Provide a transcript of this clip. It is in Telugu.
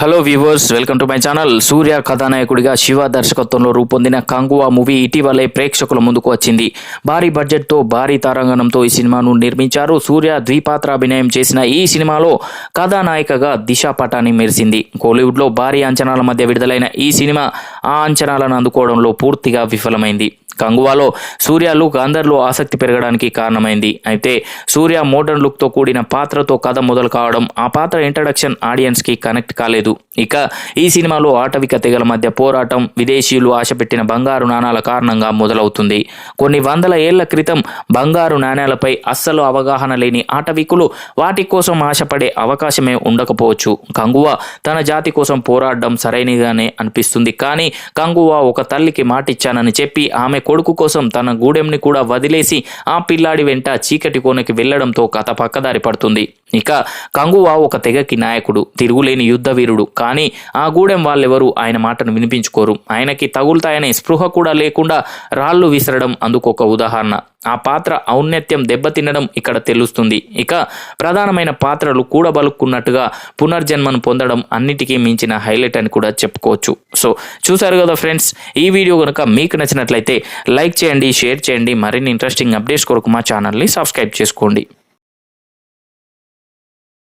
Hello viewers welcome to my channel Surya కథానాయకుడిగా శివ దర్శకత్వంలో రూపొందిన కంగువా మూవీ ఇటీవలే ప్రేక్షకుల ముందుకు వచ్చింది. భారీ బడ్జెట్తో భారీ తారాంగణంతో ఈ సినిమాను నిర్మించారు. సూర్య ద్విపాత్ర అభినయం చేసిన ఈ సినిమాలో కథానాయికగా దిశా పటాని మెరిసింది. కోలీవుడ్లో భారీ అంచనాల మధ్య విడుదలైన ఈ సినిమా ఆ అంచనాలను అందుకోవడంలో పూర్తిగా విఫలమైంది. కంగువాలో సూర్య లుక్ అందరిలో ఆసక్తి పెరగడానికి కారణమైంది. అయితే సూర్య మోడర్న్ లుక్తో కూడిన పాత్రతో కథ మొదలు కావడం ఆ పాత్ర ఇంట్రడక్షన్ ఆడియన్స్కి కనెక్ట్ కాలేదు. ఇక ఈ సినిమాలో ఆటవిక తెగల మధ్య పోరాటం విదేశీయులు ఆశపెట్టిన బంగారు నాణాల కారణంగా మొదలవుతుంది. కొన్ని వందల ఏళ్ళ క్రితం బంగారు నాణేలపై అస్సలు అవగాహన లేని ఆటవికులు వాటి కోసం ఆశపడే అవకాశమే ఉండకపోవచ్చు. కంగువా తన జాతి కోసం పోరాడడం సరైనగానే అనిపిస్తుంది. కానీ కంగువా ఒక తల్లికి మాటిచ్చానని చెప్పి ఆమె కొడుకు కోసం తన గూడెంని కూడా వదిలేసి ఆ పిల్లాడి వెంట చీకటి కోనకి వెళ్ళడంతో కథ పక్కదారి పడుతుంది. ఇక కంగువా ఒక తెగకి నాయకుడు తిరుగులేని యుద్ధ వీరుడు. కానీ ఆ గూడెం వాళ్ళెవరూ ఆయన మాటను వినిపించుకోరు. ఆయనకి తగులుతాయనే స్పృహ కూడా లేకుండా రాళ్ళు విసరడం అందుకొక ఉదాహరణ. ఆ పాత్ర ఔన్నత్యం దెబ్బతినడం ఇక్కడ తెలుస్తుంది. ఇక ప్రధానమైన పాత్రలు కూడబలుక్కున్నట్టుగా పునర్జన్మను పొందడం అన్నిటికీ మించిన హైలైట్ అని కూడా చెప్పుకోవచ్చు. సో చూసారు కదా ఫ్రెండ్స్ ఈ వీడియో కనుక మీకు నచ్చినట్లయితే లైక్ చేయండి షేర్ చేయండి మరిన్ని ఇంట్రెస్టింగ్ అప్డేట్స్ కొరకు మా ఛానల్ని సబ్స్క్రైబ్ చేసుకోండి.